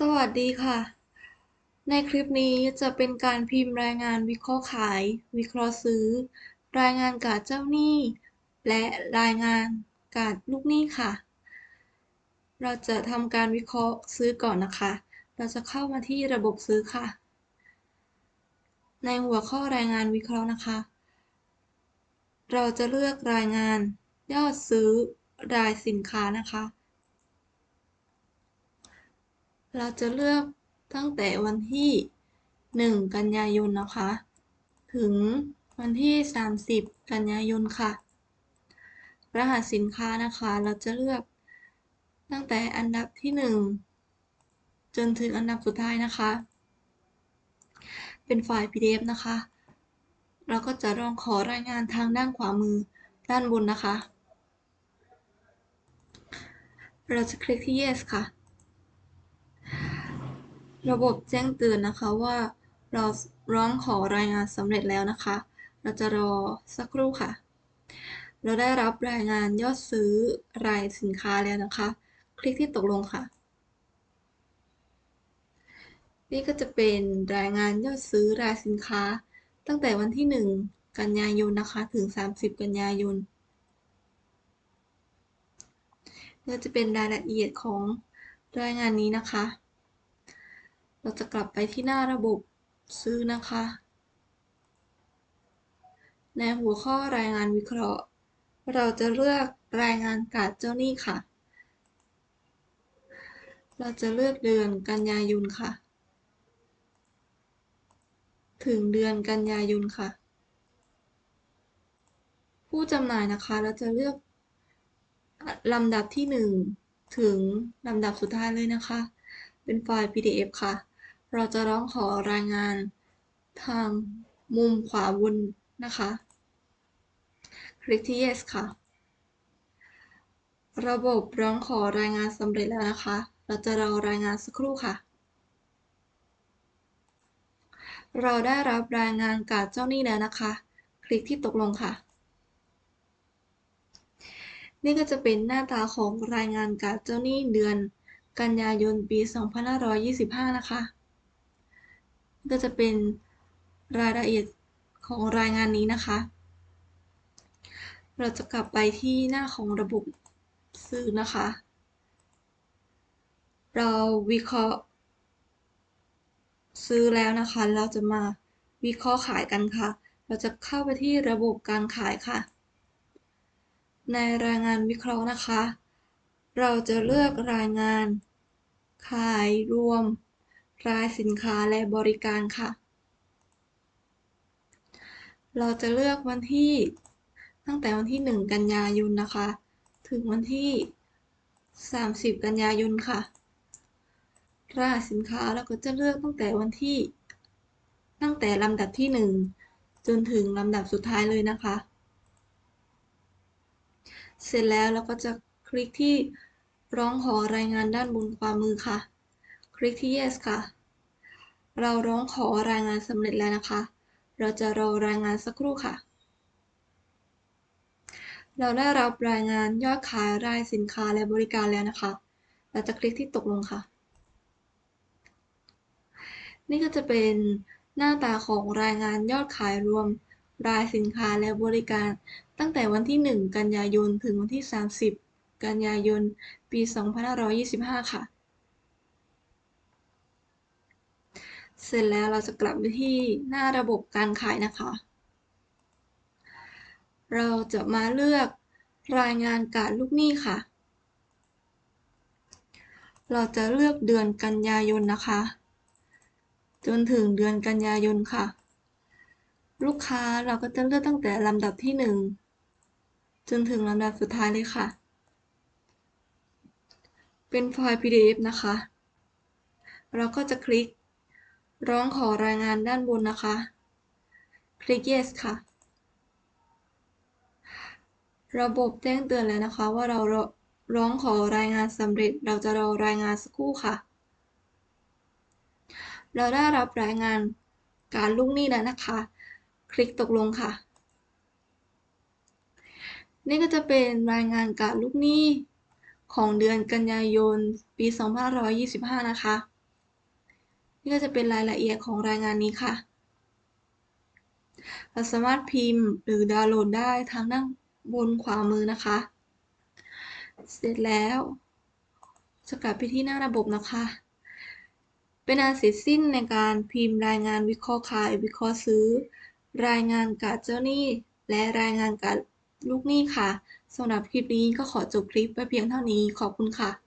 สวัสดีค่ะ ในคลิปนี้จะเป็นการพิมพ์รายงานวิเคราะห์ขาย วิเคราะห์ซื้อ รายงานการเจ้าหนี้ และรายงานการลูกหนี้ค่ะ เราจะทำการวิเคราะห์ซื้อก่อนนะคะ เราจะเข้ามาที่ระบบซื้อค่ะ ในหัวข้อรายงานวิเคราะห์นะคะ เราจะเลือกรายงานยอดซื้อรายสินค้านะคะ เราจะเลือกตั้งแต่วันที่ 1 กันยายนนะคะ ถึงวันที่ 30 กันยายนค่ะ รหัสสินค้านะคะ เราจะเลือกตั้งแต่อันดับที่ 1 จนถึงอันดับสุดท้ายนะคะ เป็นไฟล์ PDF นะคะ เราก็จะลองขอรายงานทางด้านขวามือด้านบนนะคะ เราจะคลิกที่ yes ค่ะ ระบบแจ้งเตือนนะคะว่าเราร้องขอรายงานสำเร็จแล้วนะคะ เราจะรอสักครู่ค่ะ เราได้รับรายงานยอดซื้อรายสินค้าแล้วนะคะ คลิกที่ตกลงค่ะ นี่ก็จะเป็นรายงานยอดซื้อรายสินค้า ตั้งแต่วันที่ 1 กันยายนนะคะ ถึง 30 กันยายนนี่จะเป็นรายละเอียดของรายงานนี้นะคะ เราจะกลับไปที่หน้าระบบซื้อนะคะ ในหัวข้อรายงานวิเคราะห์ เราจะเลือกรายงานการเจ้าหนี้ค่ะ เราจะเลือกเดือนกันยายนค่ะ ถึงเดือนกันยายนค่ะ ผู้จำหน่ายนะคะเราจะเลือกลำดับที่ 1 ถึงลำดับสุดท้ายเลยนะคะ เป็นไฟล์ PDF ค่ะ เราจะร้องขอรายงานทางมุมขวาบนนะคะ คลิกที่ yes ค่ะ ระบบร้องขอรายงานสำเร็จแล้วนะคะ เราจะรอรายงานสักครู่ค่ะ เราได้รับรายงานการเจ้าหนี้แล้วนะคะ คลิกที่ตกลงค่ะ นี่ก็จะเป็นหน้าตาของรายงานการเจ้าหนี้เดือนกันยายนปี 2525 นะคะ ก็จะเป็นรายละเอียดของรายงานนี้นะคะ เราจะกลับไปที่หน้าของระบบซื้อนะคะ เราวิเคราะห์ ซื้อแล้วนะคะ เราจะมาวิเคราะห์ขายกันค่ะ เราจะเข้าไปที่ระบบการขายค่ะ ในรายงานวิเคราะห์นะคะ เราจะเลือกรายงานขายรวม รายสินค้าและบริการค่ะ เราจะเลือกวันที่ตั้งแต่วันที่ 1 กันยายนนะคะ ถึงวันที่ 30 กันยายนค่ะรหัสสินค้าเราก็จะเลือกตั้งแต่วันที่ ตั้งแต่ลำดับที่ 1 จนถึงลำดับสุดท้ายเลยนะคะ เสร็จแล้วเราก็จะคลิกที่ร้องขอรายงานด้านบนขวามือค่ะ คลิกที่ yes ค่ะ เราร้องขอรายงานสำเร็จแล้วนะคะ เราจะรอรายงานสักครู่ค่ะ เราได้รับรายงานยอดขายรายสินค้าและบริการแล้วนะคะ เราจะคลิกที่ตกลงค่ะ นี่ก็จะเป็นหน้าตาของรายงานยอดขายรวมรายสินค้าและบริการ ตั้งแต่วันที่ 1 กันยายน ถึงวันที่ 30 กันยายน ปี 2525 ค่ะ เสร็จแล้วเราจะกลับไปที่หน้าระบบการขายนะคะ เราจะมาเลือกรายงานการลูกหนี้ค่ะ เราจะเลือกเดือนกันยายนนะคะ จนถึงเดือนกันยายนค่ะ ลูกค้าเราก็จะเลือกตั้งแต่ลำดับที่ 1 จนถึงลำดับสุดท้ายเลยค่ะ เป็นไฟล์ PDF นะคะ เราก็จะคลิก ร้องขอรายงานด้านบนนะคะ คลิก yes ค่ะ ระบบแจ้งเตือนแล้วนะคะ ว่าเราร้องขอรายงานสำเร็จ เราจะรอรายงานสักครู่ค่ะ เราได้รับรายงานการลูกหนี้แล้วนะคะ คลิกตกลงค่ะ นี่ก็จะเป็นรายงานการลูกหนี้ของเดือนกันยายน ปี 2525 นะคะ นี่ก็จะเป็นรายละเอียดของรายงานนี้ค่ะ เราสามารถพิมพ์หรือดาวน์โหลดได้ทางด้านบนขวามือนะคะ เสร็จแล้วจะกลับไปที่หน้าระบบนะคะ เป็นอันเสร็จสิ้นในการพิมพ์รายงานวิเคราะห์ขาย วิเคราะห์ซื้อ รายงานการเจ้าหนี้ และรายงานการลูกหนี้ค่ะสำหรับคลิปนี้ก็ขอจบคลิปไปเพียงเท่านี้ขอบคุณค่ะ